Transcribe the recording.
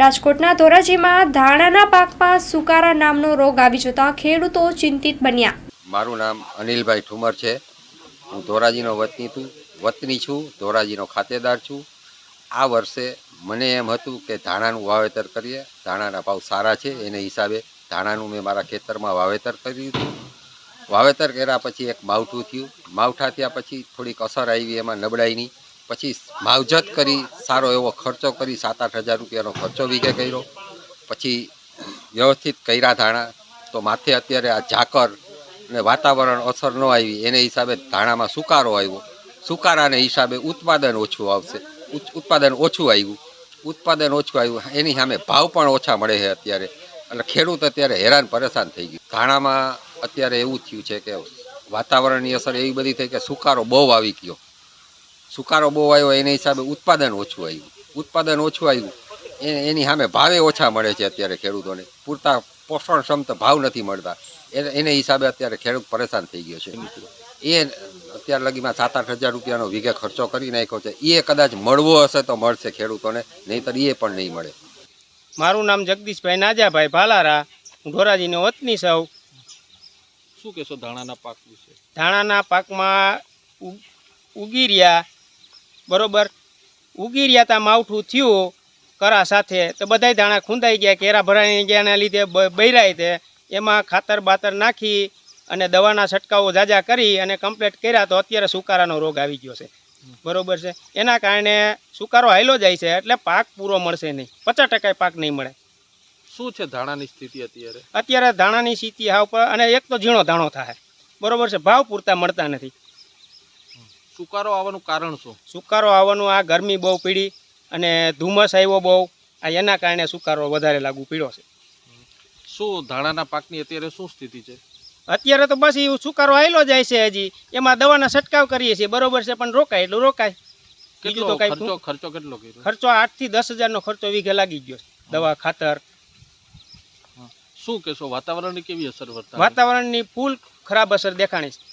રાજકોટના ધોરાજીમાં ધાણાના પાકમાં સુકારા નામનો રોગ આવી જતા ખેડૂતો ચિંતિત બન્યા. મારું નામ અનિલભાઈ ઠુમર છે. હું ધોરાજીનો વતની છું. વતની છું, ધોરાજીનો ખાતેદાર છું. આ વર્ષે મને એમ હતું કે ધાણાનું વાવેતર કરીએ. ધાણાના ભાવ સારા છે. એને હિસાબે ધાણાનું મેં મારા ખેતરમાં વાવેતર કર્યું હતું. વાવેતર કર્યા પછી એક માવઠું થયું. માવઠા થયા પછી થોડીક અસર આવી, એમાં નબળાઈની પછી માવજત કરી, સારો એવો ખર્ચો કરી સાત આઠ હજાર રૂપિયાનો ખર્ચો વીઘે કર્યો. પછી વ્યવસ્થિત કર્યા ધાણા. તો માથે અત્યારે આ ઝાકર ને વાતાવરણ અસર ન આવી, એને હિસાબે ધાણામાં સુકારો આવ્યો. સુકારાને હિસાબે ઉત્પાદન ઓછું આવશે. ઉત્પાદન ઓછું આવ્યું. ઉત્પાદન ઓછું આવ્યું. એની સામે ભાવ પણ ઓછા મળે છે અત્યારે. એટલે ખેડૂત અત્યારે હેરાન પરેશાન થઈ ગયું. ધાણામાં અત્યારે એવું થયું છે કે વાતાવરણની અસર એવી બધી થઈ કે સુકારો બહુ આવી ગયો. સુકારો બહુ આવ્યો એના હિસાબે ઉત્પાદન ઓછું આવ્યું. ઉત્પાદન ઓછું આવ્યું. એ- એની સામે ભાવે ઓછા મળે છે અત્યારે ખેડૂતોને. પૂરતા પોષણ ક્ષમતા ભાવ નથી મળતા. એને એને હિસાબે અત્યારે ખેડૂત પરેશાન થઈ ગયો છે. એ અત્યાર લગીમાં સાત આઠ હજાર રૂપિયાનો વીઘે ખર્ચો કરી નાખ્યો છે. એ કદાચ મળવો હશે તો મળશે ખેડૂતોને નહીંતર એ પણ નહીં મળે. મારું નામ જગદીશભાઈ નાજાભાઈ ભાલારા. હું ધોરાજીનો વતની સૌ શું કહેશો ધાણાના પાક વિશે? ધાણાના પાકમાં ઉગી રહ્યા. બરોબર? ઉગી રહ્યા તા માવઠું થયું કરા સાથે. તો બધાય ધાણા ખૂંદાઈ ગયા કેરા ભરાઈ ગયાના લીધે બૈરાય તે. એમાં ખાતર બાતર નાખી અને દવાના છંટકાવો જાજા કરી અને કમ્પ્લીટ કર્યા તો અત્યારે સુકારાનો રોગ આવી ગયો છે. બરોબર છે? એના કારણે સુકારો હાયલો જાય છે એટલે પાક પૂરો મળશે નહીં. પચાસ ટકા પાક નહીં મળે. શું છે ધાણાની સ્થિતિ અત્યારે? અત્યારે ધાણાની સ્થિતિ હાવ પર અને એક તો ઝીણો ધાણો થાય. બરોબર છે? ભાવ પૂરતા મળતા નથી. સુકારો આવવાનું કારણ શું? સુકારો આવવાનું આ ગરમી બહુ પીડી અને ધુમ્મસ આવ્યો બહુ. આ એના કારણે સુકારો વધારે લાગુ પીડ્યો છે. શું ધાણાના પાકની અત્યારે શું સ્થિતિ છે? અત્યારે તો બસ એ સુકારો આવેલો જાય છે હજી. એમાં દવાના છંટકાવ કરીએ છીએ. બરોબર છે પણ રોકાય એટલું રોકાય. કેટલું તો કાંઈ ખર્ચો ખર્ચો કેટલો કર્યો? ખર્ચો આઠથી દસ હજારનો ખર્ચો વીઘે લાગી ગયો છે. દવા ખાતર. શું કહેશો? વાતાવરણની કેવી અસર વર્તા વાતાવરણની ફૂલ ખરાબ અસર દેખાણી છે.